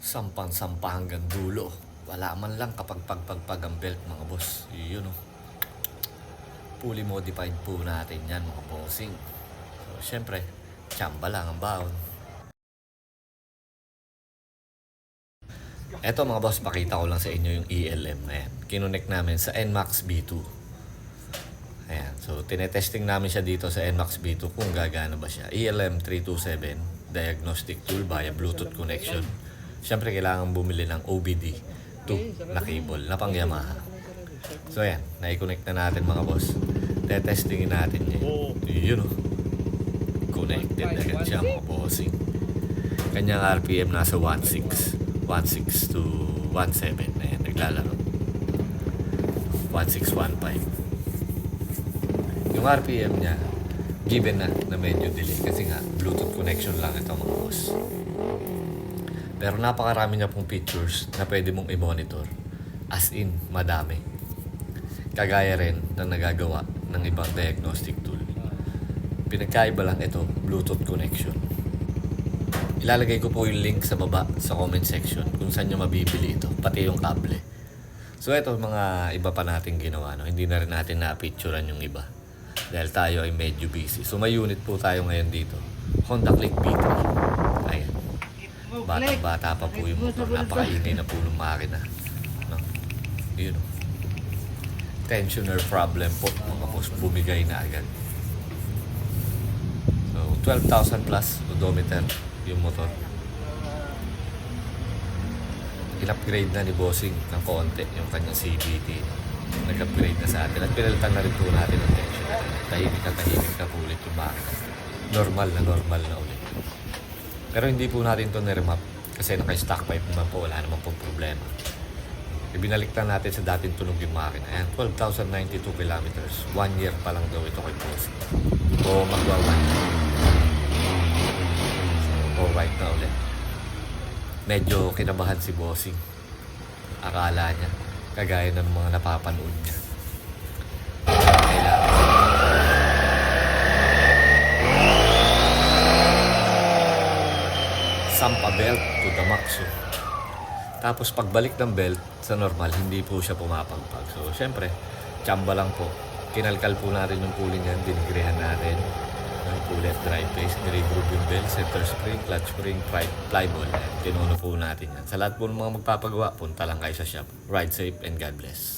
Sampang-sampa hanggang dulo. Wala man lang kapag pagpagpag ang belt mga boss. Yun oh. Fully modified po natin yan mga bossing. So, syempre, tsamba lang ang baon. Eto mga boss, pakita ko lang sa inyo yung ELM. Ayan. Kinonect namin sa NMAX B2. Ayan. So, tinetesting namin siya dito sa NMAX B2 kung gagana ba siya. ELM 327 diagnostic tool via Bluetooth connection. Siyempre, kailangan bumili ng OBD 2 na cable na pang Yamaha. So, ayan. Nai-connect na natin mga boss. Tetestingin natin niya. Yun oh. Connected agad siya mga bossing. Kanyang RPM nasa 1.6. 1.6 to 1.7. Ayan, naglalaro. 1.615. Yung RPM niya, given na na medyo delay kasi nga Bluetooth connection lang ito mga boss. Pero napakarami niya pong features na pwede mong i-monitor. As in, madami. Kagaya rin ng nagagawa ng ibang diagnostic tool. Pinagkaiba lang ito, Bluetooth connection. Ilalagay ko po yung link sa baba sa comment section kung saan nyo mabibili ito, pati yung kable. So ito mga iba pa natin ginawa, no? hindi na rin natin na-picturean yung iba. Dahil tayo ay medyo busy. So may unit po tayo ngayon dito. Honda Click B3. Ayan. Bata-bata pa po yung motor. Napakaingay na po ng makina. No? Yun. oh. Tensioner problem po. Mga boss, bumigay na agad. So, 12,000 plus odometer yung motor. In-upgrade na ni Bossing ng konti yung kanyang CVT. Nag-upgrade na sa atin. At pinalitan na rin po natin ang tension. Tahimik na tahimik na po ulit yung makina. Normal na normal na ulit. Pero hindi po natin ito niremap kasi naka-stock pipe naman po. Wala naman pong problema. Ibinalik na natin sa dating tunog yung makina. Ayan, 12,092 kilometers. One year pa lang daw ito kay Bossing. O magwa one year. Alright na ulit. Medyo kinabahan si Bossing. Akala niya, kagaya ng mga napapanood niya. Sampa belt to the max. oh. Tapos pagbalik ng belt sa normal, hindi po siya pumapagpag. So, syempre, tsamba lang po. Kinalkal po natin yung pulley niyan, dinigrehan natin ng pulley at drive base, niregroove yung belt, center spring, clutch spring, fly, fly ball. Ayan, Tinuno po natin yan. Sa lahat po ng mga magpapagawa, punta lang kayo sa shop. Ride safe and God bless.